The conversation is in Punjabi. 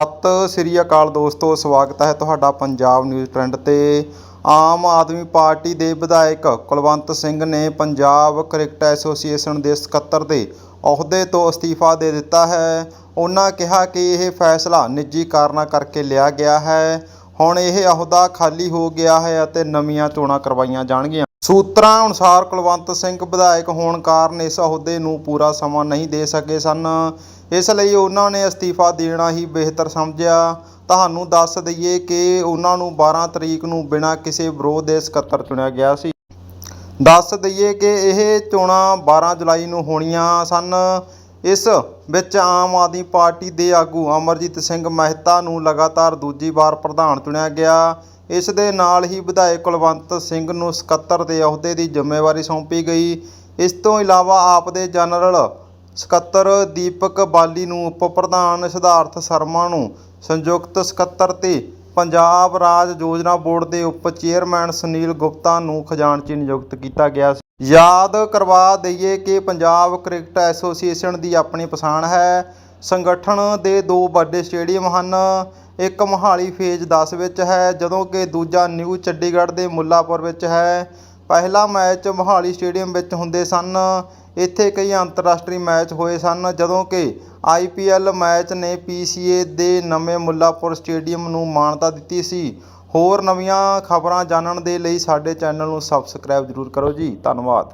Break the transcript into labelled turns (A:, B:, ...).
A: ਸਤਿ ਸ੍ਰੀ ਅਕਾਲ ਦੋਸਤੋ, ਸਵਾਗਤ ਹੈ ਤੁਹਾਡਾ ਪੰਜਾਬ ਨਿਊਜ਼ ਟ੍ਰੈਂਡ ਤੇ। ਆਮ ਆਦਮੀ ਪਾਰਟੀ ਦੇ ਵਿਧਾਇਕ ਕੁਲਵੰਤ ਸਿੰਘ ਨੇ ਪੰਜਾਬ ਕ੍ਰਿਕਟ ਐਸੋਸੀਏਸ਼ਨ ਦੇ ਸਕੱਤਰ ਦੇ ਅਹੁਦੇ ਤੋਂ ਅਸਤੀਫਾ ਦੇ ਦਿੱਤਾ ਹੈ। ਉਹਨਾਂ ਕਿਹਾ ਕਿ ਇਹ ਫੈਸਲਾ ਨਿੱਜੀ ਕਾਰਨਾਂ ਕਰਕੇ ਲਿਆ ਗਿਆ ਹੈ। ਹੁਣ ਇਹ ਅਹੁਦਾ ਖਾਲੀ ਹੋ ਗਿਆ ਹੈ ਅਤੇ ਨਵੀਆਂ ਚੋਣਾਂ ਕਰਵਾਈਆਂ ਜਾਣਗੀਆਂ। ਸੂਤਰਾਂ ਅਨੁਸਾਰ ਕੁਲਵੰਤ ਸਿੰਘ ਵਿਧਾਇਕ ਹੋਣ ਕਾਰਨ ਇਸ ਅਹੁਦੇ ਨੂੰ ਪੂਰਾ ਸਮਾਂ ਨਹੀਂ ਦੇ ਸਕੇ ਸਨ। ਇਸ ਲਈ ਉਹਨਾਂ ਨੇ ਅਸਤੀਫਾ ਦੇਣਾ ਹੀ ਬਿਹਤਰ ਸਮਝਿਆ। ਤੁਹਾਨੂੰ ਦੱਸ ਦਈਏ ਕਿ ਉਹਨਾਂ ਨੂੰ 12 ਤਰੀਕ ਨੂੰ ਬਿਨਾਂ ਕਿਸੇ ਵਿਰੋਧ ਦੇ ਸਕੱਤਰ ਚੁਣਿਆ ਗਿਆ ਸੀ। ਦੱਸ ਦਈਏ ਕਿ ਇਹ ਚੋਣਾਂ 12 ਜੁਲਾਈ ਨੂੰ ਹੋਣੀਆਂ ਸਨ। ਇਸ ਵਿੱਚ ਆਮ ਆਦਮੀ ਪਾਰਟੀ ਦੇ ਆਗੂ ਅਮਰਜੀਤ ਸਿੰਘ ਮਹਿਤਾ ਨੂੰ ਲਗਾਤਾਰ ਦੂਜੀ ਵਾਰ ਪ੍ਰਧਾਨ ਚੁਣਿਆ ਗਿਆ। ਇਸ ਦੇ ਨਾਲ ਹੀ ਵਿਧਾਇਕ ਕੁਲਵੰਤ ਸਿੰਘ ਨੂੰ ਸਕੱਤਰ ਦੇ ਅਹੁਦੇ ਦੀ ਜ਼ਿੰਮੇਵਾਰੀ ਸੌਂਪੀ ਗਈ। ਇਸ ਤੋਂ ਇਲਾਵਾ ਆਪ ਦੇ ਜਨਰਲ ਸਕੱਤਰ ਦੀਪਕ ਬਾਲੀ ਨੂੰ ਉਪ ਪ੍ਰਧਾਨ ਸਿਧਾਰਥ ਸ਼ਰਮਾ ਨੂੰ ਸੰਯੁਕਤ ਸਕੱਤਰ ਤੇ ਪੰਜਾਬ ਰਾਜ ਯੋਜਨਾ ਬੋਰਡ ਦੇ ਉਪ ਚੇਅਰਮੈਨ ਸੁਨੀਲ ਗੁਪਤਾ ਨੂੰ ਖਜ਼ਾਨਚੀ ਨਿਯੁਕਤ ਕੀਤਾ ਗਿਆ ਸੀ। ਯਾਦ ਕਰਵਾ ਦਈਏ ਕਿ ਪੰਜਾਬ ਕ੍ਰਿਕਟ ਐਸੋਸੀਏਸ਼ਨ ਦੀ ਆਪਣੀ ਪਛਾਣ ਹੈ। ਸੰਗਠਨ ਦੇ ਦੋ ਵੱਡੇ ਸਟੇਡੀਅਮ ਹਨ। ਇੱਕ ਮੋਹਾਲੀ ਫੇਜ਼ 10 ਵਿੱਚ ਹੈ, ਜਦੋਂ ਕਿ ਦੂਜਾ ਨਿਊ ਚੰਡੀਗੜ੍ਹ ਦੇ ਮੁੱਲਾਪੁਰ ਵਿੱਚ ਹੈ। ਪਹਿਲਾ ਮੈਚ ਮੋਹਾਲੀ ਸਟੇਡੀਅਮ ਵਿੱਚ ਹੁੰਦੇ ਸਨ। ਇੱਥੇ ਕਈ ਅੰਤਰਰਾਸ਼ਟਰੀ ਮੈਚ ਹੋਏ ਸਨ, ਜਦੋਂ ਕਿ ਆਈਪੀਐਲ ਮੈਚ ਨੇ ਪੀਸੀਏ ਦੇ ਨਵੇਂ ਮੁੱਲਾਪੁਰ ਸਟੇਡੀਅਮ ਨੂੰ ਮਾਨਤਾ ਦਿੱਤੀ ਸੀ। ਹੋਰ ਨਵੀਆਂ ਖਬਰਾਂ ਜਾਣਨ ਦੇ ਲਈ ਸਾਡੇ ਚੈਨਲ ਨੂੰ ਸਬਸਕ੍ਰਾਈਬ ਜ਼ਰੂਰ ਕਰੋ ਜੀ। ਧੰਨਵਾਦ।